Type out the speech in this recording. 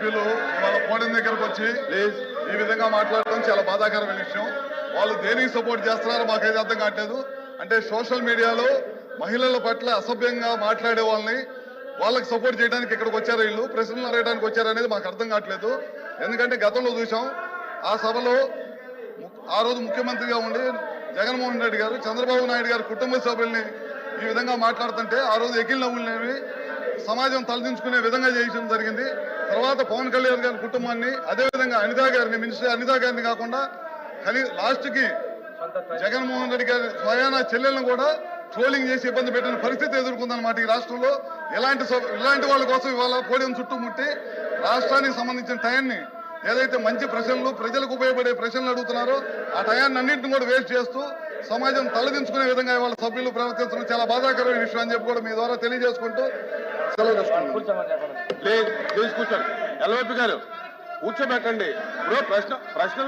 సభ్యులు వాళ్ళ పోడిన దగ్గరకు వచ్చి ఈ విధంగా మాట్లాడటం చాలా బాధాకరమైన విషయం. వాళ్ళు దేనికి సపోర్ట్ చేస్తున్నారో మాకైతే అర్థం కావట్లేదు. అంటే సోషల్ మీడియాలో మహిళల పట్ల అసభ్యంగా మాట్లాడే వాళ్ళని వాళ్ళకి సపోర్ట్ చేయడానికి ఇక్కడికి వచ్చారు వీళ్ళు? ప్రశ్నలు అడగడానికి వచ్చారు అనేది మాకు అర్థం కావట్లేదు. ఎందుకంటే గతంలో చూసాం ఆ సభలో ఆ రోజు ముఖ్యమంత్రిగా ఉండి జగన్మోహన్ రెడ్డి గారు చంద్రబాబు నాయుడు గారి కుటుంబ సభ్యుల్ని ఈ విధంగా మాట్లాడుతుంటే ఆ రోజు ఎకిల్ నవ్వులనేవి సమాజం తలదించుకునే విధంగా చేయడం జరిగింది. తర్వాత పవన్ కళ్యాణ్ గారి కుటుంబాన్ని అదేవిధంగా అనితా గారిని మినిస్టర్ అనితా గారిని కాకుండా కలి లాస్ట్కి జగన్మోహన్ రెడ్డి గారి స్వయాన చెల్లెలను కూడా ట్రోలింగ్ చేసి ఇబ్బంది పెట్టిన పరిస్థితి ఎదుర్కొందన్నమాట ఈ రాష్ట్రంలో. ఇలాంటి ఇలాంటి వాళ్ళ కోసం ఇవాళ పోడియం చుట్టుముట్టి రాష్ట్రానికి సంబంధించిన టయాన్ని ఏదైతే మంచి ప్రశ్నలు ప్రజలకు ఉపయోగపడే ప్రశ్నలు అడుగుతున్నారో ఆ టయాన్ని అన్నింటిని కూడా వేస్ట్ చేస్తూ సమాజం తలదించుకునే విధంగా ఇవాళ సభ్యులు ప్రవర్తించడం చాలా బాధాకరమైన విషయం అని చెప్పి కూడా మీ ద్వారా తెలియజేసుకుంటూ సెలవు ప్లీజ్ కూర్చోండి. ఎల్వైపి గారు కూర్చోబెట్టండి. ఇప్పుడు ప్రశ్న ప్రశ్నలు